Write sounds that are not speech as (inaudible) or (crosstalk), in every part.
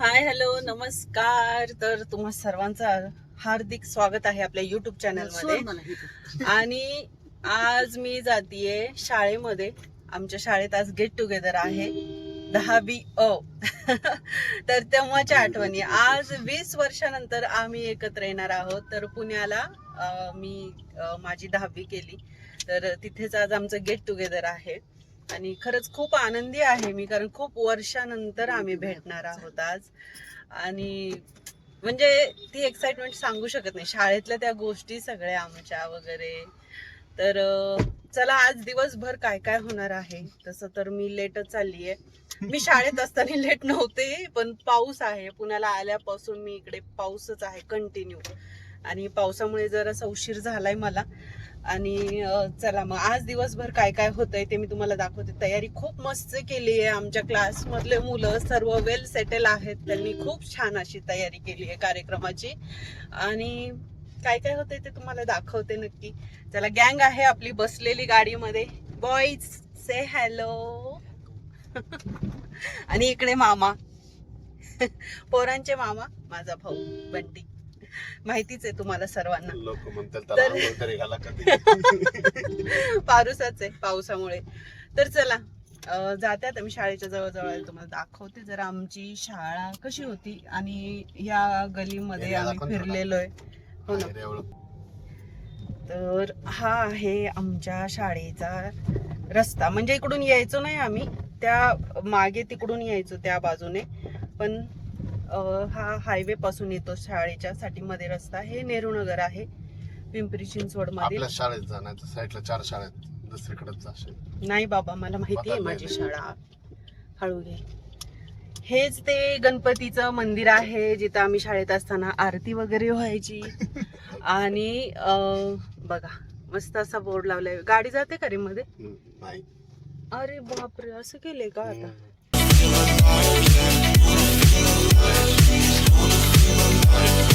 Hi hello नमस्कार. तर तुम्हा सर्वांचं हार्दिक स्वागत आहे आपल्या युट्यूब चॅनलमध्ये. आणि आज मी जातीये शाळेमध्ये. आमच्या शाळेत आज गेट टुगेदर आहे. दहा बी अ. (laughs) तर तेव्हाच्या आठवणी. आज वीस वर्षानंतर आम्ही एकत्र येणार आहोत. तर पुण्याला मी माझी दहावी केली. तर तिथेच आज आमचं गेट टुगेदर आहे. आणि खरंच खूप आनंदी आहे मी कारण खूप वर्षानंतर आम्ही भेटणार आहोत आज. आणि म्हणजे ती एक्साइटमेंट सांगू शकत नाही. शाळेतल्या त्या गोष्टी सगळ्या आमच्या वगैरे. तर चला आज दिवसभर काय काय होणार आहे? तसं तर मी लेटच चालली आहे मी शाळेत असताना लेट नव्हते पण पाऊस आहे. पुण्याला आल्यापासून मी इकडे पाऊसच आहे कंटिन्यू आणि पावसामुळे जरासा उशीर झालाय मला. आणि चला मग आज दिवसभर काय काय होतंय ते मी तुम्हाला दाखवते. तयारी खूप मस्त केली आहे आमच्या क्लास मधले मुलं सर्व वेल सेटल आहेत. त्यांनी खूप छान अशी तयारी केली आहे कार्यक्रमाची. आणि काय काय होतंय ते तुम्हाला दाखवते नक्की. चला गँग आहे आपली बसलेली गाडीमध्ये. बॉईज से हॅलो आणि इकडे मामा. (laughs) पोरांचे मामा माझा भाऊ बंटी. माहितीच आहे तुम्हाला सर्वांना. (laughs) पारुसाच आहे पावसामुळे. तर चला अं, जाते आता मी शाळेच्या जवळ जवळ आहे तुम्हाला दाखवते जरा आमची शाळा कशी होती आणि या गलीमध्ये आम्ही. फिरलेलो आहे. हो ना. तर हा आहे आमच्या शाळेचा रस्ता. म्हणजे इकडून यायचो नाही आम्ही त्या मागे तिकडून यायचो त्या बाजूने. पण हा हायवे पासून येतो शाळेच्या साठी मध्ये रस्ता हे नेहरू नगर आहे. पिंपरी चिंचवडमध्ये. आपल्या शाळेत जाण्याच्या साईडला चार शाळेत दुसरीकडे जाशील. नाही बाबा मला माहिती आहे माझी. शाळा. हळू घे. हेच ते गणपतीचं मंदिर आहे जिथं आम्ही शाळेत असताना आरती वगैरे व्हायची. (laughs) आणि अं, बघा मस्त असा बोर्ड लावलाय. गाडी जाते का रे मध्ये? नाही. अरे बापरे असं केलंय का आता? Yeah.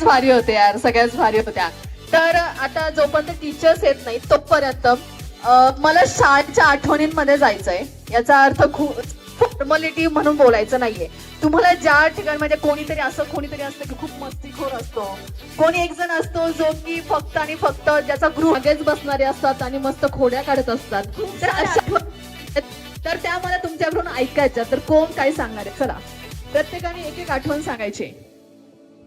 सगळ्याच भारी होते यार सगळ्याच भारी होत्या. तर आता जोपर्यंत टीचर्स येत नाही तोपर्यंत अ, मला शाळेच्या आठवणींमध्ये जायचंय. याचा अर्थ खूप फॉर्मॅलिटी म्हणून बोलायचं नाहीये. तुम्हाला ज्या ठिकाणी म्हणजे कोणीतरी असं कोणीतरी असतं की खूप मस्तीखोर असतो. कोणी एक जण असतो जो की फक्त आणि फक्त ज्याचा गृह मागेच बसणारे असतात आणि मस्त खोड्या काढत असतात. तर अशा (laughs) तर त्या मला तुमच्याकडून ऐकायच्या तर कोण काय सांगणार आहे? चला. प्रत्येकाने एक एक आठवण सांगायची.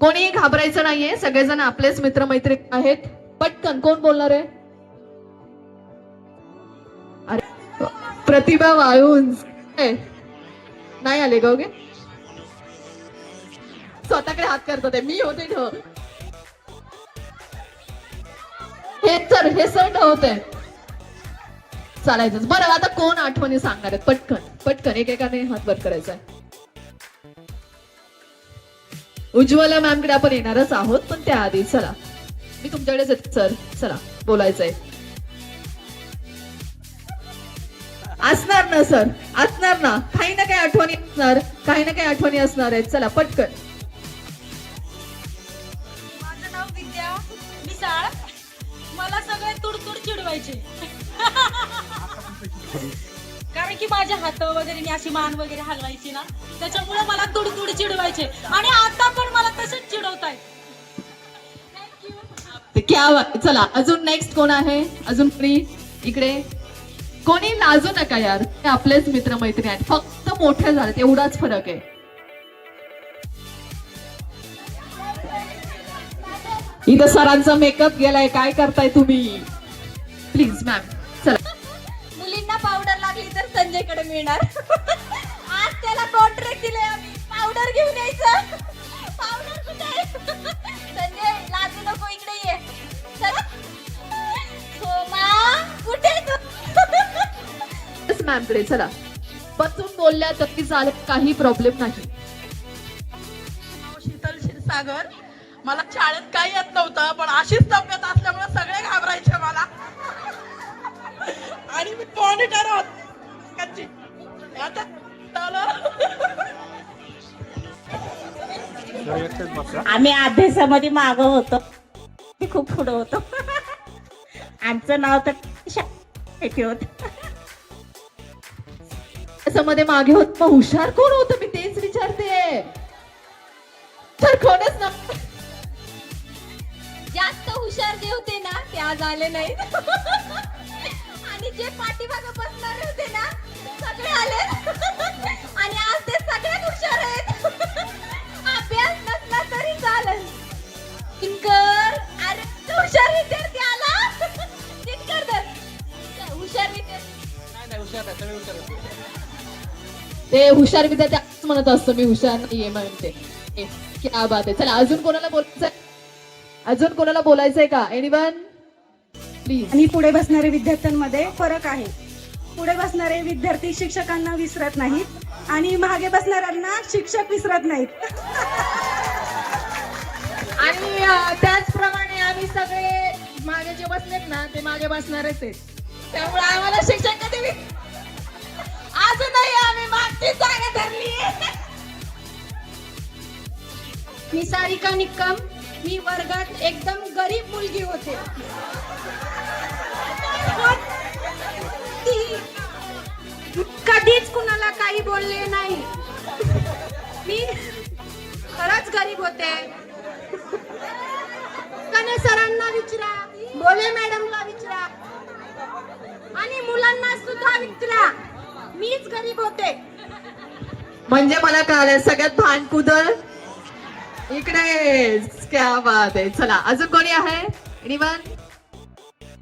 कोणी घाबरायचं नाहीये. सगळेजण आपलेच मित्रमैत्री आहेत. पटकन कोण बोलणार आहे? अरे प्रतिभा वाळून नाही आले ग ओके? स्वतःकडे हात करतो ते मी होते ढ हे सर हे सर होते चालायचं बरं आता कोण आठवणी सांगणार आहेत? पटकन पटकन. एकेकाने हात वर करायचा आहे. उज्ज्वला मॅमकडे आपण येणारच आहोत पण त्याआधी चला. मी तुमच्याकडेच येते सर. चला बोलायचंय. असणार ना सर? असणार ना? काही ना काही आठवणी असणार काही ना काही आठवणी असणार आहेत. चला पटकन. माझं नाव विद्या मिसाळ मला सगळे तुडतुड चिडवायचे. (laughs) कारण की माझे हात वगैरे मी अशी मान वगैरे हलवायची ना त्याच्यामुळे मला तुडतुड चिडवायचे. आणि आता पण मला तसेच चिडवताय क्या चला अजून नेक्स्ट कोण आहे? अजून कोणी? इकडे. कोणी लाजू नका यार. ते आपलेच मित्रमैत्रिणी आहेत. फक्त मोठे झाले एवढाच फरक आहे. इथं सरांचा मेकअप गेलाय. काय करताय तुम्ही? प्लीज मॅम संजयकडे मिळणार. आज त्याला कॉन्ट्रॅक्ट दिले आम्ही. पावडर घेऊन यायचं. पावडर कुठे आहे? संजय लाजू नको इकडे ये. चल. सोमा कुठे तू? मॅमकडे चला. बसून बोलल्या तरी चालेल काही प्रॉब्लेम नाही. शीतल क्षीरसागर मला शाळेत काही येत नव्हतं पण अशीच तब्येत असल्यामुळे सगळे घाबरायचे मला. आणि मी मॉनिटर होत. आम्ही अभ्यासामध्ये माग होतो. खूप पुढं होतो. आमचं नाव तर होत. मध्ये मागे होत. मग हुशार कोण होतं? मी तेच विचारते. तर कोणच ना जास्त हुशार जे होते ना ते आज आले नाहीत. आणि जे पाठीमागे बसणारे होते ना सगळे आले. आणि आज ते सगळ्यात हुशार आहेत. अभ्यास नसला तरी चालेल. अरे तो हुशार विद्यार्थी आला. तर हुशार विद्यार्थी. ते हुशार विद्यार्थी असं म्हणत असतो मी हुशार नाहीये म्हणते क्या बात आहे. चला अजून कोणाला बोलायचंय? अजून कोणाला बोलायचंय का? एनिवन प्लीज आणि पुढे बसणारे विद्यार्थ्यांमध्ये फरक आहे. पुढे बसणारे विद्यार्थी शिक्षकांना विसरत नाहीत आणि मागे बसणाऱ्यांना शिक्षक विसरत नाहीत. आणि अ, त्याचप्रमाणे आम्ही सगळे मागे जे बसलेत ना ते मागे बसणारच आहेत. त्यामुळे आम्हाला शिक्षक कधी वि- अजूनही आम्ही मागची जागा धरली मी सारिका निक्कम मी वर्गात एकदम गरीब मुलगी होते. कधीच कुणाला काही बोलले नाही. मी खरंच गरीब होते. कने सरांना विचारा बोले मॅडमला विचारा आणि मुलांना सुद्धा विचारा. मीच गरीब होते. म्हणजे मला कळालं सगळ्यात भानकुदळ इकडे क्या बात आहे. चला अजून कोणी आहे? एनिवन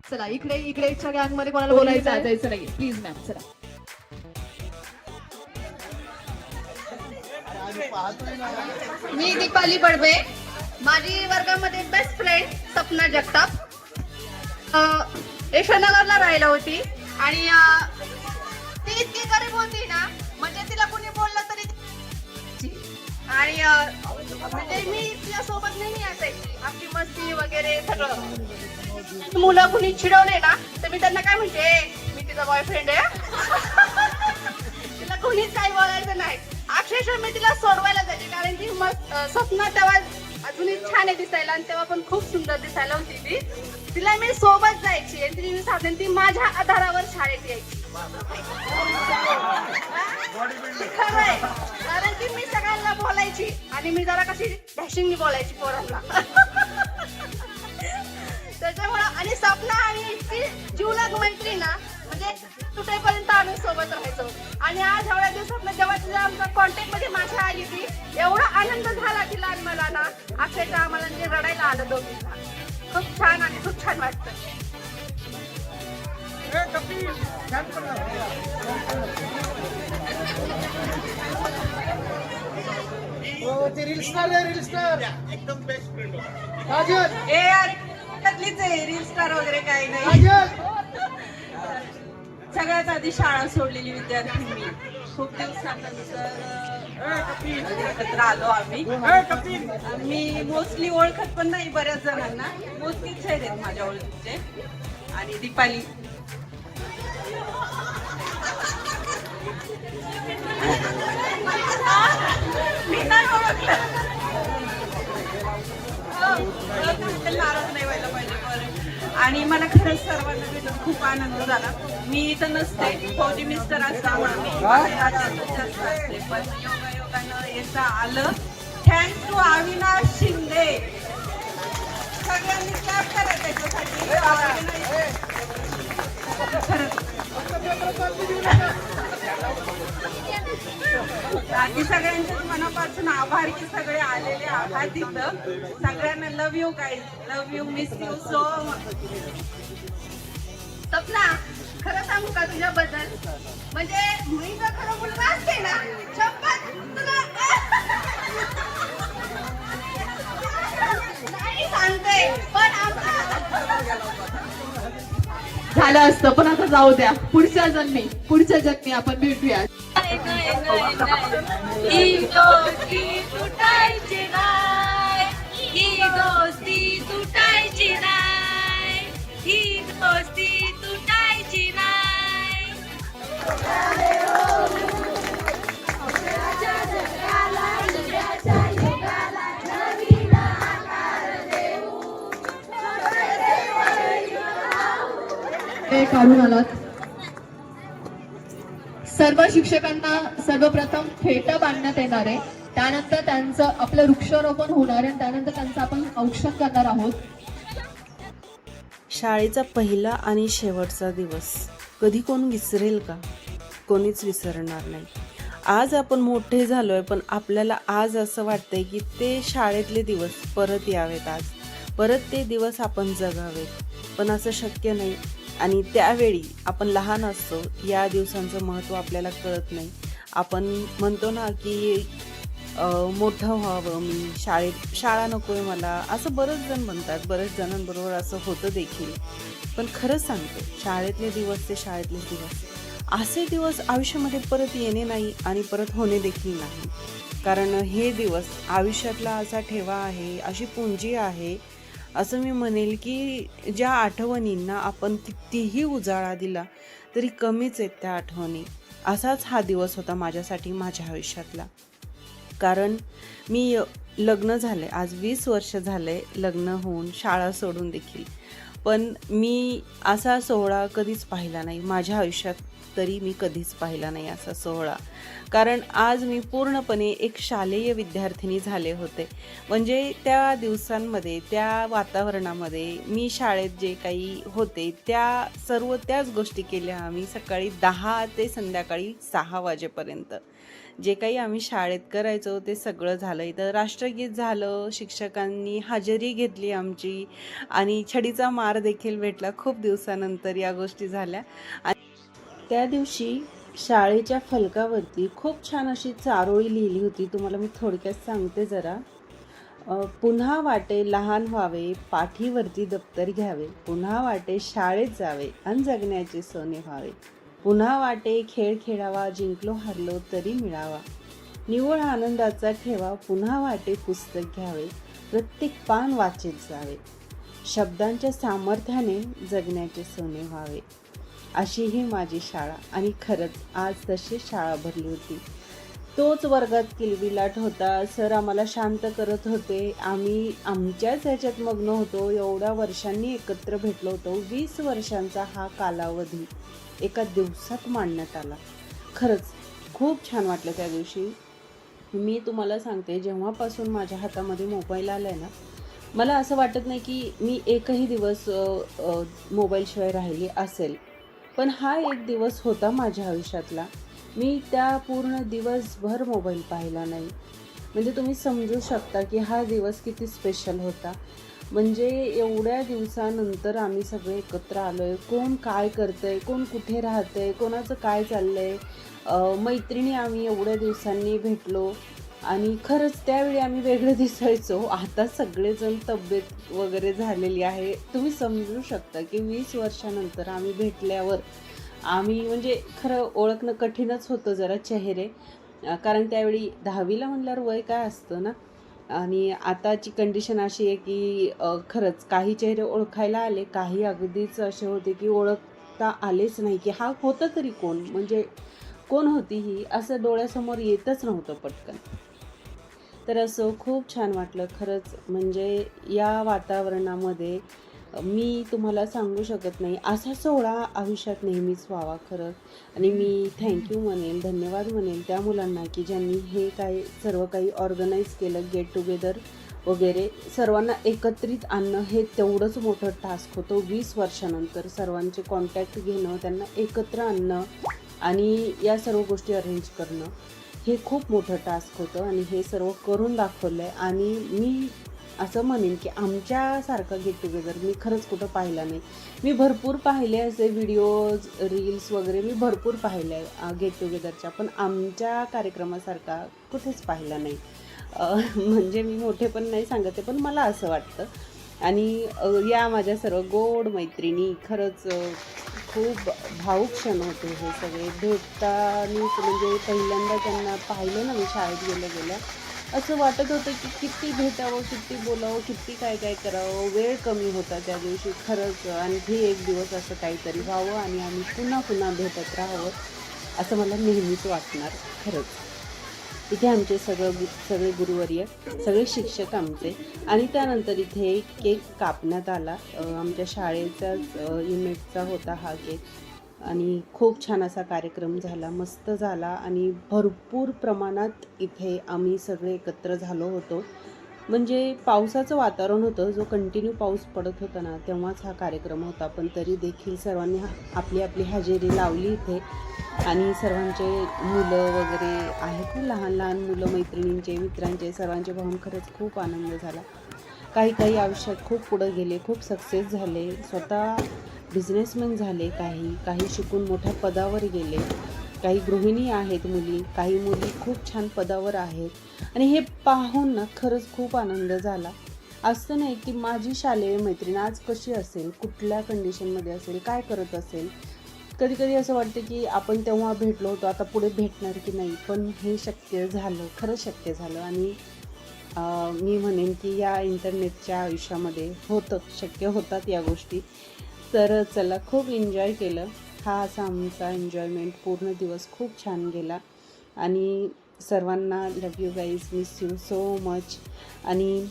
चला इकडे इकडेच्या गँगमध्ये कोणाला बोलायचं? जायचं नाही प्लीज मॅम चला. मी दीपाली बडबे. माझी वर्गामध्ये बेस्ट फ्रेंड सपना जगताप. अं, यशोनगरला राहिला होती. आणि ती इतकी गरीब होती ना म्हणजे तिला कोणी बोललं तरी आणि म्हणजे मी तिच्या सोबत नेहमी असायची आपली मस्ती वगैरे सगळं. मुलं कुणी चिडवले ना तर मी त्यांना काय म्हणते मी तिचा बॉयफ्रेंड आहे. (laughs) तिला कोणीच काही बोलायचं नाही. अक्षरशः मी म्हणजे तिला सोडवायला जायचे कारण ती मग स्वप्न तेव्हा अजूनही छान आहे दिसायला आणि तेव्हा पण खूप सुंदर दिसायला होती ती. तिला मी सोबत जायची आणि तिने साधन ती माझ्या आधारावर शाळेत यायची. खरंय कारण की मी सगळ्यांना बोलायची आणि मी जरा कशी डॅशिंगनी बोलायची पोरांना. त्याच्यामुळं आणि सपना आणि इतकी जीवलग मैत्री ना म्हणजे तुटेपर्यंत आम्ही सोबत राहायचो आणि आज एवढ्या दिवसात जेव्हा तुझ्या आमच्या कॉन्टॅक्टमध्ये माझ्या आली ती एवढा आनंद झाला ती लहान मला ना. अक्षरशः आम्हाला म्हणजे रडायला आलं दोघींना खूप छान आणि खूप छान वाटतं. ए यार त्यातलीच आहे रील स्टार वगैरे काही नाही. (laughs) सगळ्यात आधी शाळा सोडलेली विद्यार्थी मी खूप दिवसानंतर एकत्र आलो आम्ही. मी मोस्टली ओळखत पण नाही बऱ्याच जणांना. मोस्टलीच आहेत माझ्या ओळखीचे. आणि दीपाली. मी नाही ओळखलं. हो, नाराज नाही व्हायला पाहिजे बरं. आणि मला खरंच सर्वांना भेटून खूप आनंद झाला. मी इथं नसते फौजी मिस्टर असल्यामुळे मी जास्त असते. पण योगायोगानं येता आलं. Thank to Avinash Shinde. सगळ्यांनी क्लॅप करा त्याच्यासाठी. खरंच. बाकी सगळ्यांचे मनापासून आभार की सगळे आलेले आभार तिथं सगळ्यांना love you guys love you miss you so Sapna खरं सांगू का तुझ्याबद्दल? म्हणजे मुलीचा खरं मुलगा असते ना शपथ तुला झालं असतं पण आता जाऊ द्या. पुढच्या जन्मी पुढच्या जन्मी आपण भेटूया. ही दोस्ती तुटायची नाही. काढून आलात. सर्व शिक्षकांना सर्वप्रथम फेटा बांधण्यात येणार आहे. त्यानंतर त्यांचं आपलं वृक्षारोपण होणार आहे. आणि त्यानंतर त्यांचं आपण औक्षण करणार आहोत. शाळेचा पहिला आणि शेवटचा दिवस. कधी कोण विसरेल का? कोणीच विसरणार नाही. आज आपण मोठे झालोय पण आपल्याला आज असं वाटतंय की ते शाळेतले दिवस परत यावेत आज. परत ते दिवस आपण जगावेत. पण असं शक्य नाही. आणि त्यावेळी आपण लहान असतो या दिवसांचं महत्त्व आपल्याला कळत नाही. आपण म्हणतो ना की मोठं व्हावं मी शाळेत शाळा नको आहे मला असं बरेच जण म्हणतात बरेच जणांबरोबर असं होतं देखील. पण खरंच सांगते शाळेतले दिवस ते शाळेतले दिवस. असे दिवस आयुष्यामध्ये परत येणे नाही आणि परत होणे देखील नाही. कारण हे दिवस आयुष्यातला असा ठेवा आहे अशी पुंजी आहे असं मी म्हणेल की ज्या आठवणींना आपण कितीही उजाळा दिला तरी कमीच आहेत त्या आठवणी. असाच हा दिवस होता माझ्यासाठी माझ्या आयुष्यातला. कारण मी लग्न झाले आज वीस वर्ष झाले लग्न होऊन शाळा सोडून देखील. पण मी असा सोहळा कधीच पाहिला नाही. माझ्या आयुष्यात तरी मी कधीच पाहिला नाही असा सोहळा. कारण आज मी पूर्णपणे एक शालेय विद्यार्थिनी झाले होते. म्हणजे त्या दिवसांमध्ये त्या वातावरणामध्ये मी शाळेत जे काही होते त्या सर्व त्याच गोष्टी केल्या आम्ही सकाळी दहा ते संध्याकाळी सहा वाजेपर्यंत. जे काही आम्ही शाळेत करायचो ते सगळं झालं. इथं राष्ट्रगीत झालं शिक्षकांनी हजेरी घेतली आमची आणि छडीचा मार देखील भेटला खूप दिवसानंतर या गोष्टी झाल्या. आणि त्या दिवशी शाळेच्या फलकावरती खूप छान अशी चारोळी लिहिली होती. तुम्हाला मी थोडक्यात सांगते जरा. पुन्हा वाटे लहान व्हावे पाठीवरती दप्तर घ्यावे पुन्हा वाटे शाळेत जावे अन जगण्याचे सोने व्हावे. पुन्हा वाटे खेळ खेळावा जिंकलो हारलो तरी मिळावा. निव्वळ आनंदाचा ठेवा पुन्हा वाटे पुस्तक घ्यावे प्रत्येक पान वाचेत जावे. शब्दांच्या सामर्थ्याने जगण्याचे सोने व्हावे. अशी ही माझी शाळा. आणि खरंच आज तशी शाळा भरली होती. तोच वर्गात किलबिलाट होता सर आम्हाला शांत करत होते. आम्ही आमच्याच ह्याच्यात मग्न होतो. एवढ्या वर्षांनी एकत्र भेटलो होतो. वीस वर्षांचा हा कालावधी एका दिवसात मांडण्यात आला. खरंच खूप छान वाटलं त्या दिवशी. मी तुम्हाला सांगते जेव्हापासून माझ्या हातामध्ये मोबाईल आला आहे ना मला असं वाटत नाही की मी एकही दिवस मोबाईलशिवाय राहिली असेल. पण हा एक दिवस होता माझ्या आयुष्यातला. मी त्या पूर्ण दिवसभर मोबाईल पाहिला नाही. म्हणजे तुम्ही समजू शकता की हा दिवस किती स्पेशल होता. म्हणजे एवढ्या दिवसानंतर आम्ही सगळे एकत्र आलो आहे कोण काय करतं आहे कोण कुठे राहतं आहे कोणाचं काय चाललं आहे मैत्रिणी आम्ही एवढ्या दिवसांनी भेटलो. आणि खरंच त्यावेळी आम्ही वेगळं दिसायचो. आता सगळेजण तब्येत वगैरे झालेली आहे. तुम्ही समजू शकता की वीस वर्षानंतर आम्ही भेटल्यावर आम्ही म्हणजे खरं ओळखणं कठीणच होतं जरा चेहरे. कारण त्यावेळी दहावीला म्हणल्यावर वय काय असतं ना? आणि आताची कंडिशन अशी आहे की खरंच काही चेहरे ओळखायला आले काही अगदीच असे होते की ओळखता आलेच नाही की हा होतं तरी कोण? म्हणजे कोण होती ही? असं डोळ्यासमोर येतच नव्हतं पटकन. तर असं खूप छान वाटलं. खरंच म्हणजे या वातावरणामध्ये मी तुम्हाला सांगू शकत नाही. असा सोहळा आयुष्यात नेहमीच व्हावा खरं. आणि मी थँक्यू म्हणेल धन्यवाद म्हणेल त्या मुलांना की ज्यांनी हे काय सर्व काही ऑर्गनाईज केलं गेट टुगेदर वगैरे. सर्वांना एकत्रित आणणं हे तेवढंच मोठं टास्क होतं. वीस वर्षानंतर सर्वांचे कॉन्टॅक्ट घेणं त्यांना एकत्र आणणं आणि या सर्व गोष्टी अरेंज करणं. हे खूप मोठं टास्क होतं आणि हे सर्व करून दाखवलं आहे आणि मी असं म्हणेन की आमच्यासारखं गेट टुगेदर मी खरंच कुठं पाहिला नाही. मी भरपूर पाहिले असे व्हिडिओज रील्स वगैरे मी भरपूर पाहिले आहे गेट टुगेदरच्या पण आमच्या कार्यक्रमासारखा कुठेच पाहिला नाही. म्हणजे मी मोठे पण नाही सांगत आहे पण मला असं वाटतं. आणि या माझ्या सर्व गोड मैत्रिणी खरंच खूप भाऊक क्षण होते हे सगळे. भेटतानीच म्हणजे पहिल्यांदा त्यांना पाहिलं ना मी शाळेत गेलं गेलं असं वाटत होतं की किती भेटावं किती बोलावं किती काय काय करावं. वेळ कमी होता त्या दिवशी खरंच. आणखी एक दिवस असं काहीतरी व्हावं आणि आम्ही पुन्हा पुन्हा भेटत राहावं असं मला नेहमीच वाटणार खरंच. इथे आमचे सगळं गु सगळे गुरुवर्य सगळे शिक्षक आमचे. आणि त्यानंतर इथे केक कापण्यात आला. आमच्या शाळेचाच युनिटचा होता हा केक. आणि खूप छान असा कार्यक्रम झाला मस्त झाला. आणि भरपूर प्रमाणात इथे आम्ही सगळे एकत्र झालो होतो. म्हणजे पावसाचं वातावरण होतं जो कंटिन्यू पाऊस पडत होता ना तेव्हाच हा कार्यक्रम होता. पण तरी देखील सर्वांनी आपली आपली हजेरी लावली इथे. आणि सर्वांचे मुलं वगैरे आहेत ना लहान लहान मुलं मैत्रिणींचे मित्रांचे सर्वांचे पाहून खरंच खूप आनंद झाला. काही काही आयुष्यात खूप पुढं गेले खूप सक्सेस झाले. स्वतः बिझनेसमॅन झाले काही काही शिकून मोठ्या पदावर गेले. काही गृहिणी आहेत मुली काही मुली खूप छान पदावर आहेत. आणि हे पाहून ना खरंच खूप आनंद झाला. असं नाही की माझी शालेय मैत्रीण आज कशी असेल कुठल्या कंडिशनमध्ये असेल काय करत असेल. कधी कधी असं वाटतं की आपण तेव्हा भेटलो होतो आता पुढे भेटणार की नाही पण हे शक्य झालं खरंच शक्य झालं. आणि मी म्हणेन की या इंटरनेटच्या आयुष्यामध्ये होतं शक्य होतात या गोष्टी. तर चला खूप एन्जॉय केलं. हा असा आमचा एन्जॉयमेंट पूर्ण दिवस खूप छान गेला. आणि सर्वांना love you guys miss you so much आणि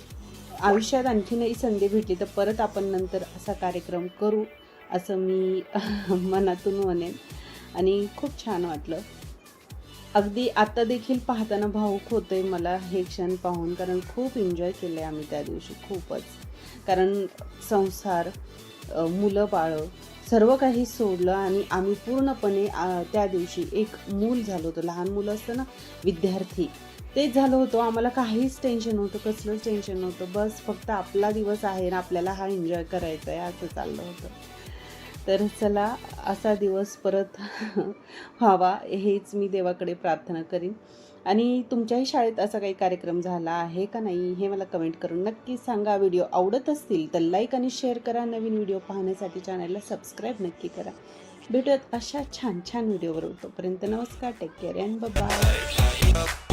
आयुष्यात आणखीनही संधी भेटली तर परत आपण नंतर असा कार्यक्रम करू असं मी (laughs) मनातून म्हणेन. आणि खूप छान वाटलं. अगदी आता देखील पाहताना भाऊक आहे मला हे क्षण पाहून कारण खूप एन्जॉय केलं आहे आम्ही त्या दिवशी खूपच. कारण संसार मुलं बाळं सर्व काही सोडलं आणि आम्ही पूर्णपणे त्या दिवशी एक मूल झालो होतो. लहान मुलं असतं ना विद्यार्थी. तेच झालं होतं. आम्हाला काहीच टेन्शन नव्हतं कसलंच टेन्शन नव्हतं. बस फक्त आपला दिवस आहे ना आपल्याला हा एन्जॉय करायचा आहे असं चाललं होतं. तर चला असा दिवस परत (laughs) व्हावा हेच मी देवाकडे प्रार्थना करीन. आणि तुमच्याही शाळेत असा काही कार्यक्रम झाला आहे का नाही हे मला कमेंट करून नक्की सांगा. व्हिडिओ आवडत असतील तर लाईक आणि शेअर करा. नवीन व्हिडिओ पाहण्यासाठी चॅनलला सबस्क्राईब नक्की करा. भेटूयात अशा छान छान व्हिडिओवर तोपर्यंत नमस्कार. Take care and bye